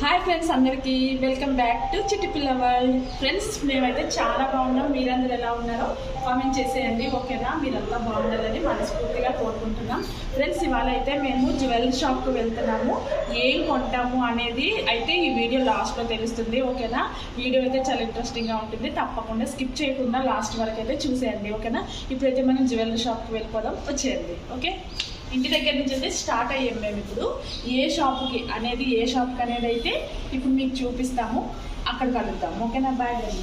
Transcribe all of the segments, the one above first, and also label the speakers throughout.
Speaker 1: Hi friends అందరికీ welcome back to Chitti Pilla world friends మేమైతే చాలా బాగున్నాం. మీరందరూ ఎలా ఉన్నారో కామెంట్ చేసేయండి ఓకేనా? మీరంతా బాగుండాలని మనస్ఫూర్తిగా కోరుకుంటున్నాం. ఫ్రెండ్స్ ఇవాళ అయితే మేము జ్యువెలరీ షాప్కి వెళ్తున్నాము. ఏం కొంటాము అనేది అయితే ఈ వీడియో లాస్ట్లో తెలుస్తుంది ఓకేనా? వీడియో అయితే చాలా ఇంట్రెస్టింగ్గా ఉంటుంది. తప్పకుండా స్కిప్ చేయకుండా లాస్ట్ వరకు అయితే చూసేయండి ఓకేనా? ఇప్పుడైతే మనం జ్యువెలరీ షాప్కి వెళ్ళిపోదాం. వచ్చేయండి ఓకే? ఇంటి దగ్గర నుంచి అయితే స్టార్ట్ అయ్యాం మేము ఇప్పుడు. ఏ షాప్కి అనేది ఏ షాప్కి అనేది అయితే ఇప్పుడు మీకు చూపిస్తాము. అక్కడ కలుద్దాం. ఓకేనా? బాయ్ అండి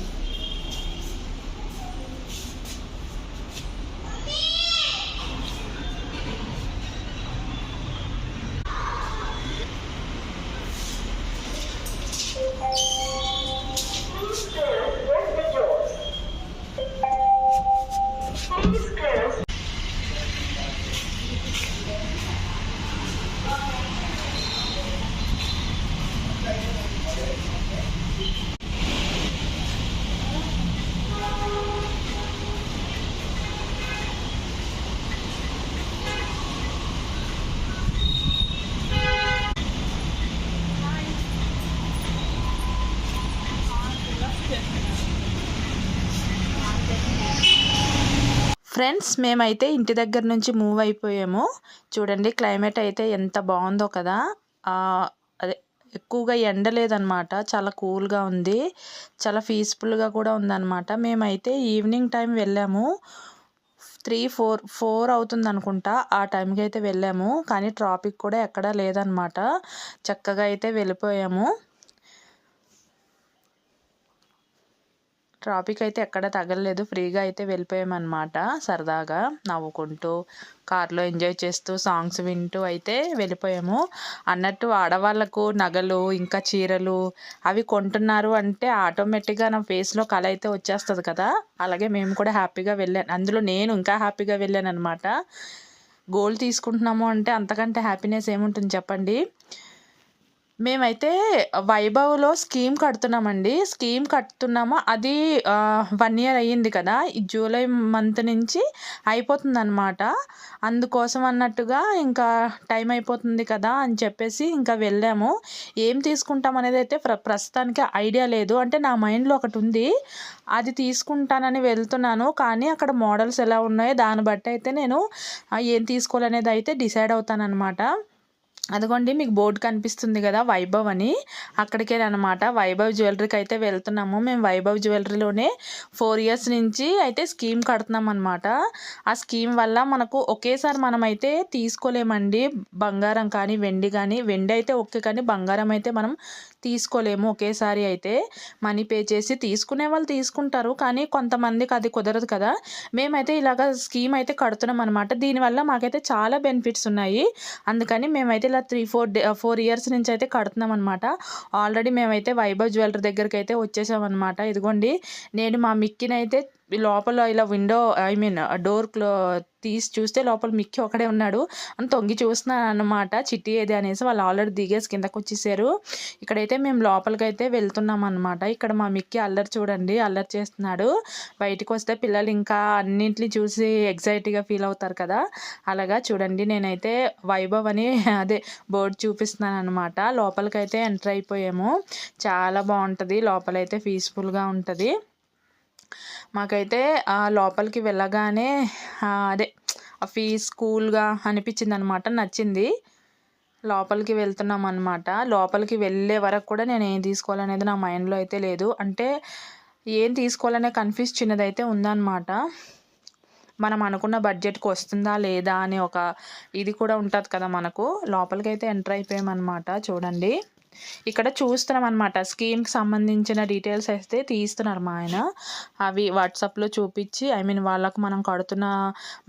Speaker 2: ఫ్రెండ్స్ మేమైతే ఇంటి దగ్గర నుంచి మూవ్ అయిపోయాము. చూడండి క్లైమేట్ అయితే ఎంత బాగుందో కదా. అదే ఎక్కువగా ఎండ లేదనమాట. చాలా కూల్గా ఉంది. చాలా పీస్ఫుల్గా కూడా ఉందన్నమాట మేమైతే ఈవినింగ్ టైం వెళ్ళాము. త్రీ ఫోర్ ఫోర్ అవుతుంది అనుకుంటా. ఆ టైంకి అయితే వెళ్ళాము. కానీ ట్రాఫిక్ కూడా ఎక్కడా లేదనమాట. చక్కగా అయితే వెళ్ళిపోయాము. ట్రాఫిక్ అయితే ఎక్కడ తగలలేదు. ఫ్రీగా అయితే వెళ్ళిపోయామన్నమాట సరదాగా నవ్వుకుంటూ కార్లో ఎంజాయ్ చేస్తూ సాంగ్స్ వింటూ అయితే వెళ్ళిపోయాము. అన్నట్టు ఆడవాళ్ళకు నగలు ఇంకా చీరలు అవి కొంటున్నారు అంటే ఆటోమేటిక్గా నా ఫేస్లో కళ అయితే వచ్చేస్తుంది కదా. అలాగే మేము కూడా హ్యాపీగా వెళ్ళాను అందులో నేను ఇంకా హ్యాపీగా వెళ్ళాను అనమాట గోల్డ్ తీసుకుంటున్నాము అంటే అంతకంటే హ్యాపీనెస్ ఏముంటుంది చెప్పండి? మేమైతే వైభవ్లో స్కీమ్ కడుతున్నామండి. స్కీమ్ కడుతున్నాము. అది వన్ ఇయర్ అయ్యింది కదా. ఈ జూలై మంత్ నుంచి అయిపోతుందన్నమాట. అందుకోసం అన్నట్టుగా ఇంకా టైం అయిపోతుంది కదా అని చెప్పేసి ఇంకా వెళ్ళాము. ఏం తీసుకుంటాం అనేది అయితే ప్ర ప్రస్తుతానికి ఐడియా లేదు. అంటే నా మైండ్లో ఒకటి ఉంది. అది తీసుకుంటానని వెళ్తున్నాను. కానీ అక్కడ మోడల్స్ ఎలా ఉన్నాయో దాన్ని బట్టి అయితే నేను ఏం తీసుకోవాలనేది అయితే డిసైడ్ అవుతానన్నమాట. అదిగోండి మీకు బోర్డు కనిపిస్తుంది కదా వైభవ్ అని. అక్కడికే అనమాట వైభవ్ జ్యువెలరీకి అయితే వెళ్తున్నాము. మేము వైభవ్ జ్యువెలరీలోనే ఫోర్ ఇయర్స్ నుంచి అయితే స్కీమ్ కడుతున్నాం అనమాట ఆ స్కీమ్ వల్ల మనకు ఒకేసారి మనమైతే తీసుకోలేమండి. బంగారం కానీ వెండి కానీ వెండి అయితే ఓకే కానీ బంగారం అయితే మనం తీసుకోలేము ఒకేసారి అయితే. మనీ పే చేసి తీసుకునే వాళ్ళు తీసుకుంటారు. కానీ కొంతమందికి అది కుదరదు కదా. మేమైతే ఇలాగ స్కీమ్ అయితే కడుతున్నాం అనమాట దీనివల్ల మాకైతే చాలా బెనిఫిట్స్ ఉన్నాయి. అందుకని మేమైతే ఇలా three four day uh, four years నుంచి అయితే కడుతున్నాం అనమాట ఆల్రెడీ మేమైతే వైభవ్ జ్యువెలరీ దగ్గరికి అయితే వచ్చేసామన్నమాట ఇదిగోండి నేను మా మిక్కిని అయితే లోపల ఇలా విండో ఐ మీన్ డోర్ క్లో తీసి చూస్తే లోపల మిక్కి ఒకడే ఉన్నాడు. అని తొంగి చూస్తున్నాను అనమాట చిట్టి ఏది? అనేసి వాళ్ళు ఆల్రెడీ దిగేసి కిందకు వచ్చేసారు. ఇక్కడైతే మేము లోపలికి అయితే వెళ్తున్నాం అనమాట ఇక్కడ మా మిక్కి అల్లరి చూడండి అల్లరి చేస్తున్నాడు. బయటికి వస్తే పిల్లలు ఇంకా అన్నింటిని చూసి ఎగ్జైట్గా ఫీల్ అవుతారు కదా. అలాగా చూడండి నేనైతే వైభవ్ అని అదే బోర్డు చూపిస్తున్నాను అనమాట లోపలికైతే ఎంటర్ అయిపోయాము. చాలా బాగుంటుంది. లోపలైతే పీస్ఫుల్గా ఉంటుంది. మాకైతే ఆ లోపలికి వెళ్ళగానే అదే ఆ ఫీజ్ కూల్గా అనిపించింది అనమాట నచ్చింది. లోపలికి వెళ్తున్నాం అనమాట లోపలికి వెళ్ళే వరకు కూడా నేను ఏం తీసుకోవాలనేది నా మైండ్లో అయితే లేదు. అంటే ఏం తీసుకోవాలనే కన్ఫ్యూజ్ చిన్నదైతే ఉందన్నమాట మనం అనుకున్న బడ్జెట్కి వస్తుందా లేదా అని ఒక ఇది కూడా ఉంటుంది కదా మనకు. లోపలికి అయితే ఎంటర్ అయిపోయామన్నమాట చూడండి. ఇక్కడ చూస్తున్నాం అనమాట స్కీమ్కి సంబంధించిన డీటెయిల్స్ అయితే తీస్తున్నారు మా ఆయన. అవి వాట్సాప్లో చూపించి ఐ మీన్ వాళ్ళకు మనం కడుతున్న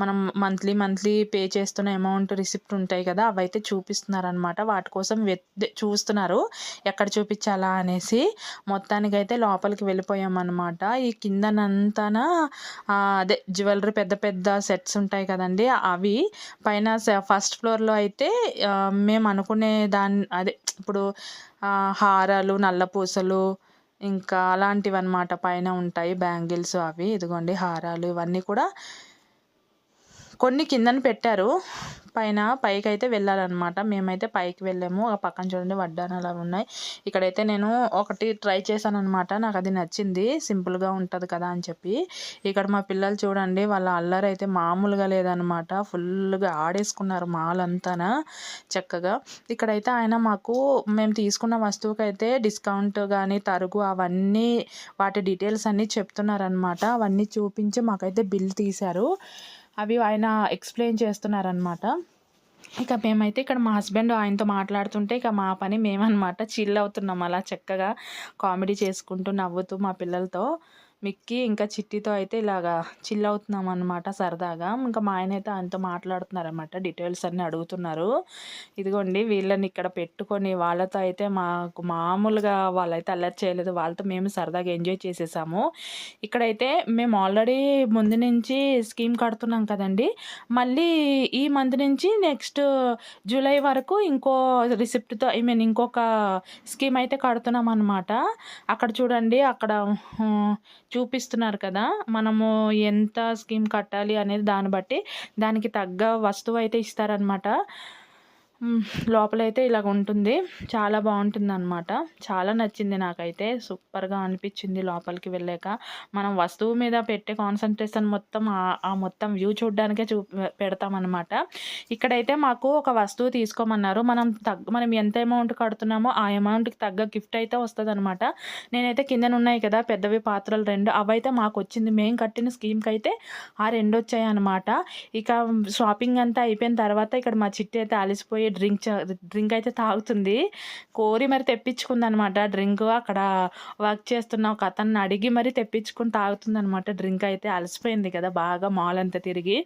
Speaker 2: మనం మంత్లీ మంత్లీ పే చేస్తున్న అమౌంట్ రిసిప్ట్ ఉంటాయి కదా అవి అయితే చూపిస్తున్నారనమాట వాటి కోసం వెత్ చూస్తున్నారు. ఎక్కడ చూపించాలా అనేసి మొత్తానికి అయితే లోపలికి వెళ్ళిపోయాం అనమాట ఈ కిందనంతాన అదే జ్యువెలరీ పెద్ద పెద్ద సెట్స్ ఉంటాయి కదండి అవి పైన ఫస్ట్ ఫ్లోర్లో అయితే మేము అనుకునే దాన్ని అదే ఇప్పుడు హారాలు నల్ల పూసలు ఇంకా అలాంటివి అనమాట పైన ఉంటాయి బ్యాంగిల్స్ అవి. ఇదిగోండి హారాలు ఇవన్నీ కూడా కొన్ని కిందన పెట్టారు. పైన పైకి అయితే వెళ్ళాలన్నమాట. మేమైతే పైకి వెళ్ళాము. ఆ పక్కన చూడండి వడ్డానాలు అవి ఉన్నాయి. ఇక్కడైతే నేను ఒకటి ట్రై చేశాను అనమాట నాకు అది నచ్చింది. సింపుల్గా ఉంటుంది కదా అని చెప్పి. ఇక్కడ మా పిల్లలు చూడండి వాళ్ళ అల్లరి అయితే మామూలుగా లేదనమాట ఫుల్గా ఆడేసుకున్నారు మాలంతా చక్కగా. ఇక్కడైతే ఆయన మాకు మేము తీసుకున్న వస్తువుకైతే డిస్కౌంట్ కానీ తరుగు అవన్నీ వాటి డీటెయిల్స్ అన్నీ చెప్తున్నారనమాట అవన్నీ చూపించి మాకైతే బిల్ తీశారు. అవి ఆయన ఎక్స్ప్లెయిన్ చేస్తున్నారనమాట ఇక మేమైతే ఇక్కడ మా హస్బెండ్ ఆయనతో మాట్లాడుతుంటే ఇక మా పని మేమనమాట చిల్ అవుతున్నాం అలా చక్కగా కామెడీ చేసుకుంటూ నవ్వుతూ మా పిల్లలతో. మిక్కి ఇంకా చిట్టితో అయితే ఇలాగా చిల్ అవుతున్నాం అనమాట సరదాగా. ఇంకా మా ఆయన అయితే ఆయనతో మాట్లాడుతున్నారు అనమాట డీటెయిల్స్ అన్నీ అడుగుతున్నారు. ఇదిగోండి వీళ్ళని ఇక్కడ పెట్టుకొని వాళ్ళతో అయితే మాకు మామూలుగా వాళ్ళైతే అల్లరి చేయలేదు వాళ్ళతో మేము సరదాగా ఎంజాయ్ చేసేసాము. ఇక్కడైతే మేము ఆల్రెడీ ముందు నుంచి స్కీమ్ కడుతున్నాం కదండి. మళ్ళీ ఈ మంత్ నుంచి నెక్స్ట్ జూలై వరకు ఇంకో రిసిప్ట్తో ఐ మీన్ ఇంకొక స్కీమ్ అయితే కడుతున్నాం అనమాట అక్కడ చూడండి అక్కడ చూపిస్తున్నారు కదా మనము ఎంత స్కీమ్ కట్టాలి అనేది దాన్ని బట్టి దానికి తగ్గ వస్తువు అయితే ఇస్తారనమాట లోపలైతే ఇలాగ ఉంటుంది. చాలా బాగుంటుంది అనమాట చాలా నచ్చింది నాకైతే. సూపర్గా అనిపించింది లోపలికి వెళ్ళాక. మనం వస్తువు మీద పెట్టే కాన్సన్ట్రేషన్ మొత్తం ఆ- ఆ మొత్తం వ్యూ చూడడానికే చూ పెడతామన్నమాట. ఇక్కడైతే మాకు ఒక వస్తువు తీసుకోమన్నారు. మనం తగ్గ మనం ఎంత అమౌంట్ కడుతున్నామో ఆ అమౌంట్కి తగ్గ గిఫ్ట్ అయితే వస్తుంది అనమాట నేనైతే కిందన ఉన్నాయి కదా పెద్దవి పాత్రలు రెండు. అవైతే మాకు వచ్చింది. మేము కట్టిన స్కీమ్కి అయితే ఆ రెండు వచ్చాయి అనమాట ఇక షాపింగ్ అంతా అయిపోయిన తర్వాత ఇక్కడ మా చిట్టి అయితే అలసిపోయి డ్రింక్ డ్రింక్ అయితే తాగుతుంది. కోరి మరి తెప్పించుకుంది అనమాట డ్రింక్ అక్కడ వర్క్ చేస్తున్న ఒక అతన్ని అడిగి మరి తెప్పించుకుని తాగుతుంది అనమాట డ్రింక్ అయితే అలసిపోయింది కదా బాగా మాల్ అంతా తిరిగి.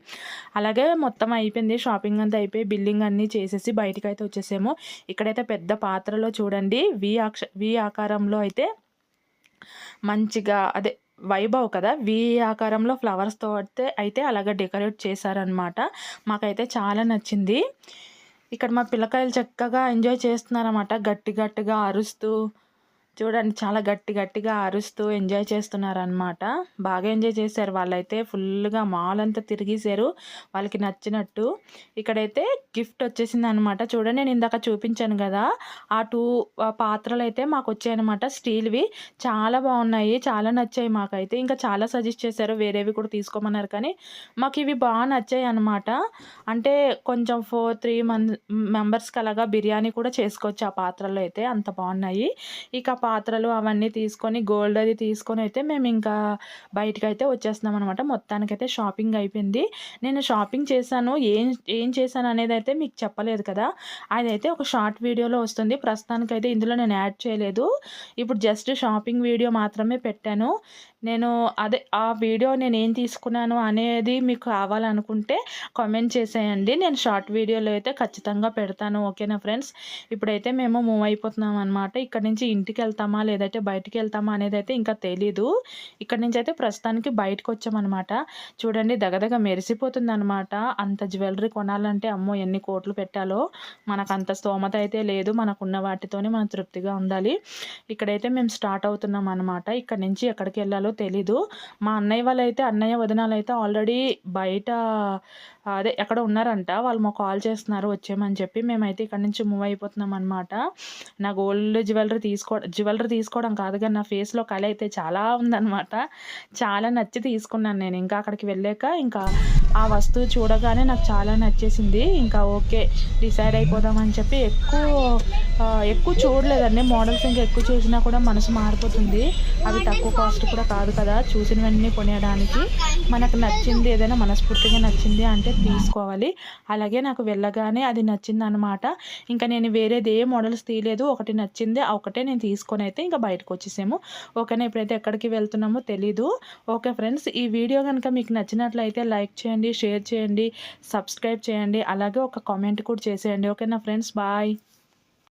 Speaker 2: అలాగే మొత్తం అయిపోయింది. షాపింగ్ అంతా అయిపోయి బిల్లింగ్ అన్నీ చేసేసి బయటకు అయితే వచ్చేసాము. ఇక్కడైతే పెద్ద పాత్రలో చూడండి. వి అక్ష వి ఆకారంలో అయితే మంచిగా అదే వైభవ్ కదా. వి ఆకారంలో ఫ్లవర్స్తో అయితే అయితే అలాగ డెకరేట్ చేశారనమాట. మాకైతే చాలా నచ్చింది. ఇక్కడ మా పిల్లకాయలు చక్కగా ఎంజాయ్ చేస్తున్నారన్నమాట. గట్టి గట్టిగా అరుస్తూ చూడండి చాలా గట్టి గట్టిగా అరుస్తూ ఎంజాయ్ చేస్తున్నారనమాట బాగా ఎంజాయ్ చేశారు. వాళ్ళైతే ఫుల్గా మాల్ అంతా తిరిగేశారు. వాళ్ళకి నచ్చినట్టు. ఇక్కడైతే గిఫ్ట్ వచ్చేసింది అనమాట చూడండి నేను ఇందాక చూపించాను కదా. ఆ టూ పాత్రలు అయితే మాకు వచ్చాయన్నమాట స్టీల్వి. చాలా బాగున్నాయి. చాలా నచ్చాయి మాకైతే. ఇంకా చాలా సజెస్ట్ చేశారు. వేరేవి కూడా తీసుకోమన్నారు కానీ మాకు ఇవి బాగా నచ్చాయి అనమాట అంటే కొంచెం ఫోర్ త్రీ మంత్ మెంబర్స్కి అలాగా బిర్యానీ కూడా చేసుకోవచ్చు ఆ పాత్రలో అయితే అంత బాగున్నాయి. ఇక పాత్రలు అవన్నీ తీసుకొని గోల్డ్ అది తీసుకొని అయితే మేము ఇంకా బయటకు అయితే వచ్చేస్తున్నాం అనమాట మొత్తానికైతే షాపింగ్ అయిపోయింది. నేను షాపింగ్ చేశాను. ఏం ఏం చేశాను అనేది అయితే మీకు చెప్పలేదు కదా. అదైతే ఒక షార్ట్ వీడియోలో వస్తుంది. ప్రస్తుతానికైతే ఇందులో నేను యాడ్ చేయలేదు. ఇప్పుడు జస్ట్ షాపింగ్ వీడియో మాత్రమే పెట్టాను. నేను అదే ఆ వీడియో నేను ఏం తీసుకున్నాను అనేది మీకు కావాలనుకుంటే కామెంట్ చేసేయండి. నేను షార్ట్ వీడియోలో అయితే ఖచ్చితంగా పెడతాను. ఓకేనా ఫ్రెండ్స్? ఇప్పుడైతే మేము మూవ్ అయిపోతున్నాం అనమాట ఇక్కడ నుంచి ఇంటికి వెళ్తామా లేదంటే బయటికి వెళ్తామా అనేది అయితే ఇంకా తెలీదు. ఇక్కడ నుంచి అయితే ప్రస్తుతానికి బయటకు వచ్చామన్నమాట చూడండి దగదగ మెరిసిపోతుంది అనమాట అంత జ్యువెలరీ కొనాలంటే అమ్మో ఎన్ని కోట్లు పెట్టాలో. మనకు అంత స్తోమత అయితే లేదు. మనకున్న వాటితోనే మనం తృప్తిగా ఉండాలి. ఇక్కడైతే మేము స్టార్ట్ అవుతున్నాం అనమాట ఇక్కడ నుంచి ఎక్కడికి వెళ్ళాలో తెలీదు. మా అన్నయ్య వాళ్ళు అయితే అన్నయ్య వదినాలు అయితే ఆల్రెడీ బయట అదే ఎక్కడ ఉన్నారంట. వాళ్ళు మాకు కాల్ చేస్తున్నారు వచ్చేయమని చెప్పి మేమైతే ఇక్కడ నుంచి మూవ్ అయిపోతున్నాం అనమాట నా గోల్డ్ జ్యువెలరీ తీసుకో జ్యువెలరీ తీసుకోవడం కాదు కానీ నా ఫేస్లో కళ అయితే చాలా ఉందన్నమాట. చాలా నచ్చి తీసుకున్నాను నేను. ఇంకా అక్కడికి వెళ్ళాక ఇంకా ఆ వస్తువు చూడగానే నాకు చాలా నచ్చేసింది. ఇంకా ఓకే డిసైడ్ అయిపోదామని చెప్పి ఎక్కువ ఎక్కువ చూడలేదండి. మోడల్స్ ఇంకా ఎక్కువ చూసినా కూడా మనసు మారిపోతుంది. అవి తక్కువ కాస్ట్ కూడా కాదు కదా. చూసినవన్నీ కొనేయడానికి మనకు నచ్చింది ఏదైనా మనస్ఫూర్తిగా నచ్చింది అంటే తీసుకోవాలి. అలాగే నాకు వెళ్ళగానే అది నచ్చింది అనమాట ఇంకా నేను వేరేది ఏ మోడల్స్ తీయలేదు. ఒకటి నచ్చింది ఒకటే నేను తీసుకొని అయితే ఇంకా బయటకు వచ్చేసాము. ఓకేనా? ఇప్పుడైతే ఎక్కడికి వెళ్తున్నామో తెలీదు. ఓకే ఫ్రెండ్స్ ఈ వీడియో కనుక మీకు నచ్చినట్లయితే లైక్ చేయండి షేర్ చేయండి సబ్స్క్రైబ్ చేయండి. అలాగే ఒక కామెంట్ కూడా చేసేయండి. ఓకేనా ఫ్రెండ్స్ బాయ్